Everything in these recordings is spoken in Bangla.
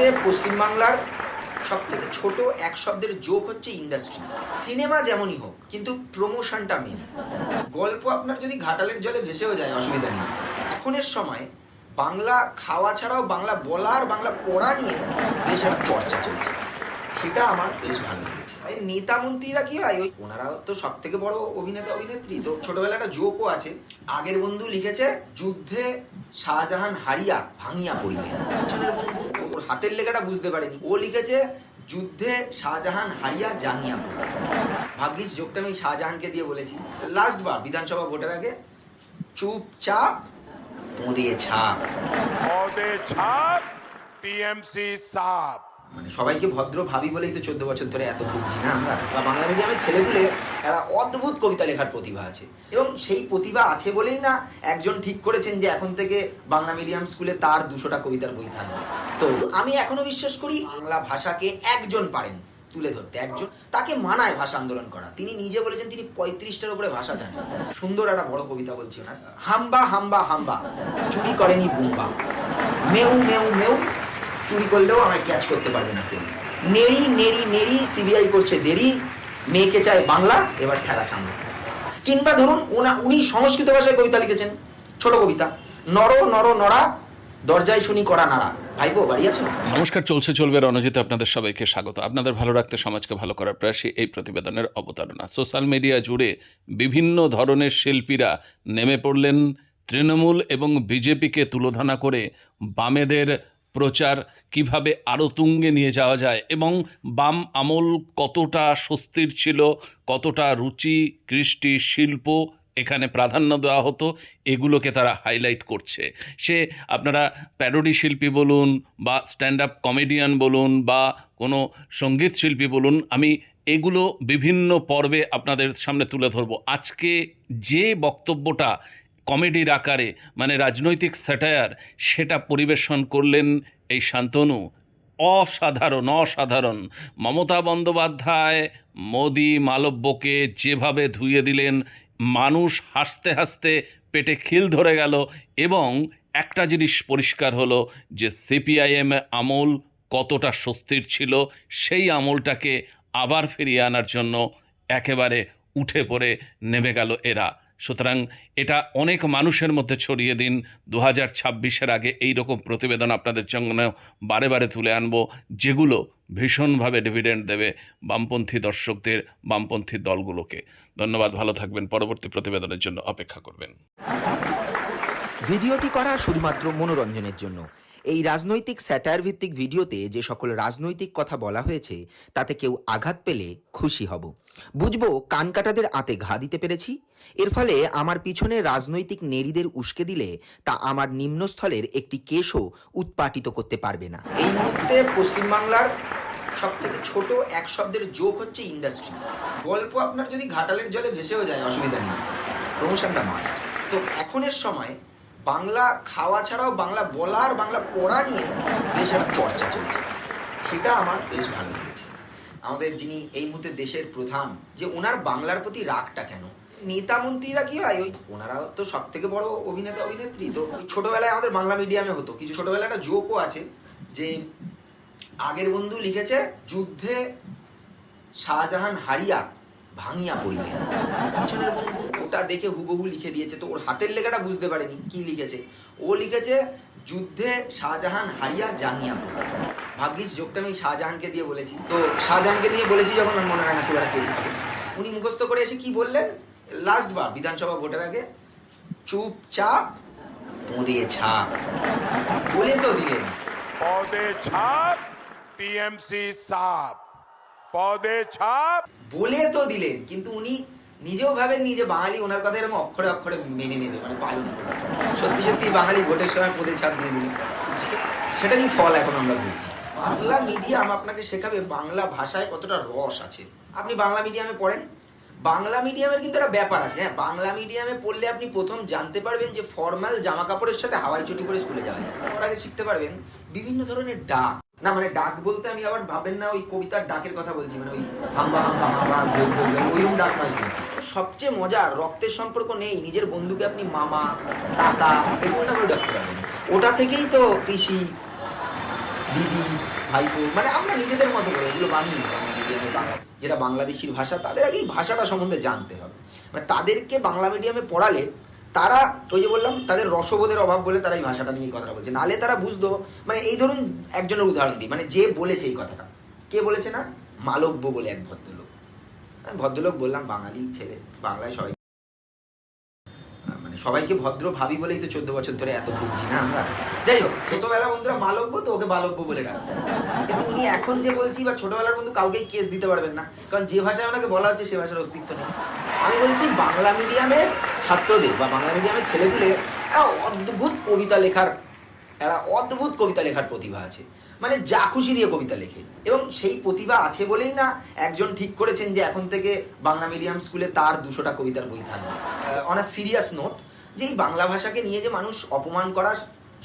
মুহূর্তে পশ্চিমবাংলার সব থেকে ছোট এক শব্দের যোগ হচ্ছে ইন্ডাস্ট্রি সিনেমা যেমনই হোক, কিন্তু প্রমোশনটা মেন গল্প আপনার যদি ঘাটালের জলে ভেসেও যায়, অসুবিধা নেই। এখনের সময় বাংলা খাওয়া ছাড়াও বাংলা বলা আর বাংলা পড়া নিয়ে বেশ একটা চর্চা চলছে। সেটা আমার বেশ ভালো লেগেছে। নেতা মন্ত্রীরা কি হয়, ওই ওনারা তো সব থেকে বড় অভিনেতা, অভিনেত্রী, তো ছোটবেলায় একটা জোকও আছে। আগের বন্ধু লিখেছে, যুদ্ধে শাহজাহান হারিয়া ভাঙিয়া পড়িলেন। পিছনের বন্ধু ওর হাতের লেখাটা বুঝতে পারেনি। ও লিখেছে, যুদ্ধে শাহজাহান হারিয়া জাঙ্গিয়া ভাগ্যিস যোগটা আমি শাহজাহানকে দিয়ে বলেছি। লাস্ট বার বিধানসভা ভোটের আগে চুপচাপ মোদে ছাপ। মোদে ছাপ টিএমসি সাপ। মানে সবাইকে ভদ্র ভাবি বলেই তো চোদ্দ বছর ধরে এত ভুগছি না আমরা। বাংলা মিডিয়ামের ছেলেগুলো একটা অদ্ভুত কবিতা লেখার প্রতিভা আছে। এবং সেই প্রতিভা আছে বলেই না একজন ঠিক করেছেন যে এখন থেকে বাংলা মিডিয়াম স্কুলে তার দুশোটা কবিতার বই থাকবে। তো আমি এখনও বিশ্বাস করি বাংলা ভাষাকে একজন পারেন তুলে ধরতে। একজন তাকে মানায় ভাষা আন্দোলন করা। তিনি নিজে বলেছেন তিনি পঁয়ত্রিশটার উপরে ভাষা জানেন। সুন্দর একটা বড় কবিতা বলছি ওনার। হাম্বা হাম্বা হাম্বা। চুরি করেনি বুম্বা। মেউ মেউ মেউ চুরি করলেও আমায় ক্যাচ করতে পারবে না কেউ। নেড়ি নেড়ি নেড়ি সিবিআই করছে দেরি, মেয়েকে চায় বাংলা, এবার খেলা সামনে। কিংবা ধরুন ওনা উনি সংস্কৃত ভাষায় কবিতা লিখেছেন, ছোট কবিতা। নর নর নড়া, দরজায় শুনি করা নাড়া। বাড়ি নমস্কার, চলছে, চলবে রণজিতে আপনাদের সবাইকে স্বাগত। আপনাদের ভালো রাখতে সমাজকে ভালো করার প্রয়াসী এই প্রতিবেদনের অবতারণা। সোশ্যাল মিডিয়া জুড়ে বিভিন্ন ধরনের শিল্পীরা নেমে পড়লেন তৃণমূল এবং বিজেপিকে তুলোধনা করে বামেদের প্রচার কীভাবে আরও তুঙ্গে নিয়ে যাওয়া যায় এবং বাম আমল কতটা স্বস্তির ছিল, কতটা রুচি, কৃষ্টি, শিল্প এখানে প্রাধান্য দেওয়া হতো, এগুলোকে তারা হাইলাইট করছে। সে আপনারা প্যারোডি শিল্পী বলুন বা স্ট্যান্ড আপ কমেডিয়ান বলুন বা কোনো সংগীত শিল্পী বলুন, আমি এগুলো বিভিন্ন পর্বে আপনাদের সামনে তুলে ধরবো। আজকে যে বক্তব্যটা কমেডির আকারে মানে রাজনৈতিক স্যাটায়ার, সেটা পরিবেশন করলেন এই শান্তনু। অসাধারণ অসাধারণ। মমতা বন্দ্যোপাধ্যায়, মোদি মালব্যকে যেভাবে ধুয়ে দিলেন, মানুষ হাসতে হাসতে পেটে খিল ধরে গেল এবং একটা জিনিস পরিষ্কার হলো যে সিপিআইএম আমল কতটা স্বস্তির ছিল, সেই আমলটাকে আবার ফিরিয়ে আনার জন্য একেবারে উঠে পড়ে নেমে গেল এরা। সুতরাং এটা অনেক মানুষের মধ্যে ছড়িয়ে দিন। দু হাজার ছাব্বিশের আগে এই রকম প্রতিবেদন আপনাদের জন্য বারে বারে তুলে আনব, যেগুলো ভীষণভাবে ডিভিডেন্ড দেবে বামপন্থী দর্শকদের, বামপন্থী দলগুলোকে। ধন্যবাদ, ভালো থাকবেন। পরবর্তী প্রতিবেদনের জন্য অপেক্ষা করবেন। ভিডিওটি করা শুধুমাত্র মনোরঞ্জনের জন্য। এই রাজনৈতিক স্যাটায়ার ভিত্তিক ভিডিওতে যে সকল রাজনৈতিক কথা বলা হয়েছে, তাতে কেউ আঘাত পেলে খুশি হব। বুঝব কানকাটাদের আতে ঘা দিতে পেরেছি। এর ফলে আমার পিছনে রাজনৈতিক নেড়িদের উস্কে দিলে তা আমার নিম্নস্থলের একটি কেশও উৎপাটিত করতে পারবে না। এই মুহূর্তে পশ্চিমবাংলার সব থেকে ছোট এক শব্দের যোগ হচ্ছে ইন্ডাস্ট্রি। গল্প আপনার যদি ঘাটালের জলে ভেসেও যায়, অসুবিধা নেই। প্রমোশনটা মাস্ট তো এখনের সময় বাংলা খাওয়া ছাড়াও বাংলা বলা আর বাংলা পড়া নিয়ে বেশ একটা চর্চা চলছে। সেটা আমার বেশ ভালো লেগেছে। আমাদের যিনি এই মুহূর্তে দেশের প্রধান, যে ওনার বাংলার প্রতি রাগটা কেন? নেতা মন্ত্রীরা কি হয়? ওই ওনারা তো সব থেকে বড় অভিনেতা, অভিনেত্রী। তো ওই ছোটবেলায় আমাদের বাংলা মিডিয়ামে হতো। কিছু ছোটবেলায় একটা জোকও আছে যে, আগের বন্ধু লিখেছে, যুদ্ধে শাহজাহান হারিয়া ভাঙিয়া পড়িলেন। পিছনের বন্ধু ওটা দেখে হুবহু লিখে দিয়েছে, তো ওর হাতের লেখাটা বুঝতে পারেনি কি লিখেছে। ও লিখেছে, যুদ্ধে শাহজাহান হারিয়া জানিয়া ভাগ্যিস যোগটা আমি শাহজাহানকে দিয়ে বলেছি। তো শাহজাহানকে নিয়ে বলেছি যখন আমি মনে হয় না খুব একটা কেস উনি মুখস্থ করে এসে কি বললেন? লাস্ট বার বিধানসভা ভোটের আগে চুপচাপ পদে ছাপ। বলে তো দিলেন। পদে ছাপ পিএমসি সাপ। পদে ছাপ বলে তো দিলেন, কিন্তু উনি নিজেও ভাবেন নিজে বাঙালি ওনার কথা এরকম অক্ষরে অক্ষরে মেনে নেবে মানে পালন সত্যি সত্যি বাঙালি ভোটের সময় পদে ছাপ দিয়ে দিল। সে- সেটারই ফল এখন আমরা বলছি বাংলা মিডিয়াম আপনাকে শেখাবে বাংলা ভাষায় কতটা রস আছে। আপনি বাংলা মিডিয়ামে পড়েন? বাংলা মিডিয়ামের কিন্তু একটা ব্যাপার আছে হ্যাঁ? বাংলা মিডিয়ামে পড়লে আপনি প্রথম জানতে পারবেন যে ফর্মাল জামা কাপড়ের সাথে হাওয়াই চটি পরে স্কুলে যাওয়া যায় ওর আগে শিখতে পারবেন। বিভিন্ন ধরনের ডাক। না মানে ডাক বলতে আমি আবার ভাবেন না, ওই কবিতার ডাকের কথা বলছি মানে ওই হাম্বা হাম্বা হাম্বা ওইরকম ডাক নয় সবচেয়ে মজা রক্তের সম্পর্ক নেই, নিজের বন্ধুকে আপনি মামা কাকা এগুলো না করে ডাকতে পারবেন ওটা থেকেই তো পিসি, দিদি, ভাইপো মানে আমরা নিজেদের মতো করে এগুলো বানিয়ে যেটা বাংলাদেশির ভাষা, তাদের আগেই ভাষাটা সম্বন্ধে জানতে হবে। মানে তাদেরকে বাংলা মিডিয়ামে পড়ালে তারা ওই যে বললাম, তাদের রসবোধের অভাব বলে তারা এই ভাষাটা নিয়ে কথাটা বলছে। নালে তারা বুঝতো মানে এই ধরুন একজনের উদাহরণ দিই মানে যে বলেছে এই কথাটা। কে বলেছে না? মালব্য বলে এক ভদ্রলোক। আমি ভদ্রলোক বললাম, বাঙালি ছেলে, বাংলায় সবাই সবাইকে ভদ্র ভাবি বলেই তো চোদ্দ বছর ধরে এত ভুগছি না আমরা? যাই হোক ছোটবেলা বন্ধুরা মালব্য তো ওকে বালব্য বলে ডাকতো কিন্তু উনি এখন যে বলছি বা ছোটবেলার বন্ধু কাউকেই কেস দিতে পারবেন না, কারণ যে ভাষায় ওনাকে বলা হচ্ছে সে ভাষার অস্তিত্ব নেই। আমি বলছি বাংলা মিডিয়ামের ছাত্রদের বা বাংলা মিডিয়ামের ছেলেগুলো একটা অদ্ভুত কবিতা লেখার, একটা অদ্ভুত কবিতা লেখার প্রতিভা আছে। মানে যা খুশি দিয়ে কবিতা লেখে। এবং সেই প্রতিভা আছে বলেই না একজন ঠিক করেছেন যে এখন থেকে বাংলা মিডিয়াম স্কুলে তার দুশোটা কবিতার বই থাকবে। অন আ সিরিয়াস নোট যে এই বাংলা ভাষাকে নিয়ে যে মানুষ অপমান করার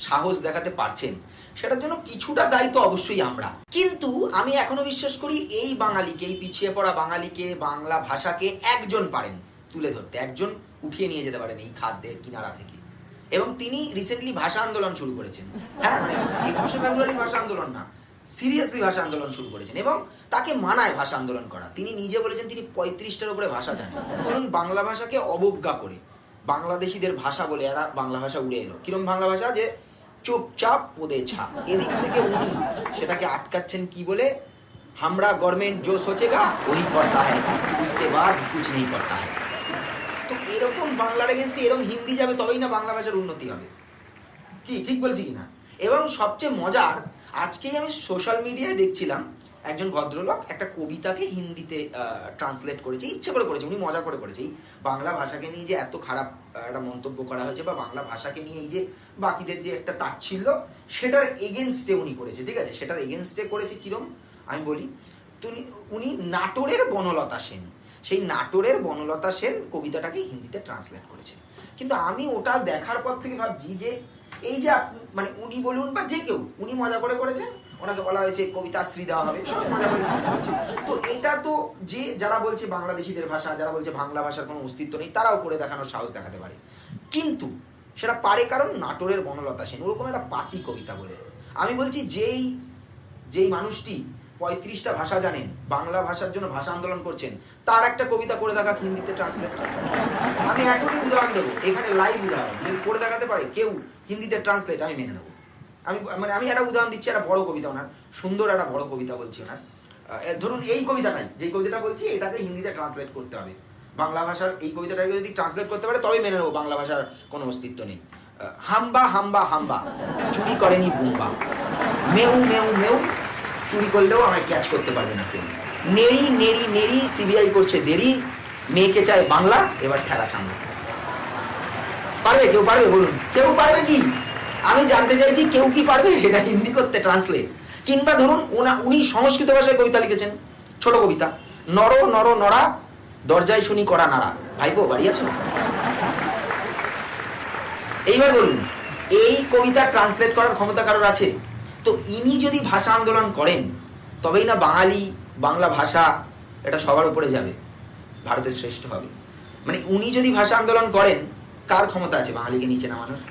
সাহস দেখাতে পারছেন, সেটার জন্য কিছুটা দায়িত্ব অবশ্যই আমরা। কিন্তু আমি এখনও বিশ্বাস করি এই বাঙালিকে, এই পিছিয়ে পড়া বাঙালিকে, বাংলা ভাষাকে একজন পারেন, তুলে ধরতে, একজন উঠিয়ে নিয়ে যেতে পারেন এই খাদ্যের কিনারা থেকে। এবং তিনি রিসেন্টলি ভাষা আন্দোলন শুরু করেছেন। হ্যাঁ মানে এই ভাষা ফেব্রুয়ারি ভাষা আন্দোলন না সিরিয়াসলি ভাষা আন্দোলন শুরু করেছেন এবং তাকে মানায় ভাষা আন্দোলন করা। তিনি নিজে বলেছেন তিনি পঁয়ত্রিশটার উপরে ভাষা জানেন। ধরুন বাংলা ভাষাকে অবজ্ঞা করে বাংলাদেশিদের ভাষা বলে এরা বাংলা ভাষা উড়ে এলো। কিরম বাংলা ভাষা? যে চুপচাপ ওদের ছাপ এদিক থেকে উনি সেটাকে আটকাচ্ছেন কি বলে? হামরা গভর্নমেন্ট জো সোচেগা ওই করতা হ্যাঁ বুঝতে বাদ কুছ নেই করতা হ্যাঁ তো এরকম বাংলার এগেনস্টে এরকম হিন্দি যাবে, তবেই না বাংলা ভাষার উন্নতি হবে। কি, ঠিক বলছি কি না? এবং সবচেয়ে মজার, আজকেই আমি সোশ্যাল মিডিয়ায় দেখছিলাম একজন ভদ্রলোক একটা কবিতাকে হিন্দিতে ট্রান্সলেট করেছে, ইচ্ছে করে করেছে, উনি মজা করে করেছে। এই বাংলা ভাষাকে নিয়ে যে এত খারাপ একটা মন্তব্য করা হয়েছে বা বাংলা ভাষাকে নিয়ে এই যে বাকিদের যে একটা তাচ্ছিল্য, সেটার এগেনস্টে উনি করেছে, ঠিক আছে? সেটার এগেনস্টে করেছে কিরম? আমি বলি, তুমি, উনি নাটোরের বনলতা সেন। সেই নাটোরের বনলতা সেন কবিতাটাকে হিন্দিতে ট্রান্সলেট করেছে। কিন্তু আমি ওটা দেখার পর থেকে ভাবছি যে, এই যে মানে উনি বলুন বা যে কেউ, উনি মজা করে করেছেন ওনাকে বলা হয়েছে কবিতাশ্রী দেওয়া হবে। তো এটা তো যে, যারা বলছে বাংলাদেশিদের ভাষা, যারা বলছে বাংলা ভাষার কোনো অস্তিত্ব নেই, তারাও করে দেখানোর সাহস দেখাতে পারে। কিন্তু সেটা পারে কারণ নাটোরের বনলতা সেন ওরকম একটা পাতি কবিতা বলে। আমি বলছি যেই যেই মানুষটি পঁয়ত্রিশটা ভাষা জানেন, বাংলা ভাষার জন্য ভাষা আন্দোলন করছেন, তার একটা কবিতা করে দেখা হিন্দিতে ট্রান্সলেট আমি এখনই উদাহরণ দেবো। এখানে লাইভ উদাহরণ। যদি করে দেখাতে পারে কেউ হিন্দিতে ট্রান্সলেট আমি মেনে নেব। আমি মানে আমি একটা উদাহরণ দিচ্ছি, একটা বড় কবিতা ওনার, সুন্দর একটা বড় কবিতা বলছি ওনার। ধরুন এই কবিতাটাই যেই কবিতাটা বলছি, এটাকে হিন্দিতে ট্রান্সলেট করতে হবে। বাংলা ভাষার এই কবিতাটাকে যদি ট্রান্সলেট করতে পারে তবে মেনে নেব, বাংলা ভাষার কোনো অস্তিত্ব নেই। হাম্বা হাম্বা হাম্বা, চুরি করেনি বুম্বা। মেউ মেউ মেউ, চুরি করলেও আমায় ক্যাচ করতে পারবে না কেউ। নেড়ি নেড়ি নেড়ি সিবিআই করছে দেরি, মেয়েকে চায় বাংলা, এবার খেলা সামনে। পারবে, কেউ পারবে বলুন? কেউ পারবে কি? আমি জানতে চাইছি কেউ কি পারবে এটা হিন্দি করতে ট্রান্সলেট কিংবা ধরুন ওনা, উনি সংস্কৃত ভাষায় কবিতা লিখেছেন, ছোট কবিতা। নর নর, নড়া, দরজায় শুনি করা নাড়া। ভাইপো, বাড়ি আছো? এইবার বলুন, এই কবিতা ট্রান্সলেট করার ক্ষমতা কারোর আছে? তো ইনি যদি ভাষা আন্দোলন করেন, তবেই না বাঙালি, বাংলা ভাষা এটা সবার উপরে যাবে, ভারতের শ্রেষ্ঠ হবে মানে উনি যদি ভাষা আন্দোলন করেন, কার ক্ষমতা আছে বাঙালিকে নিচে নামানোর?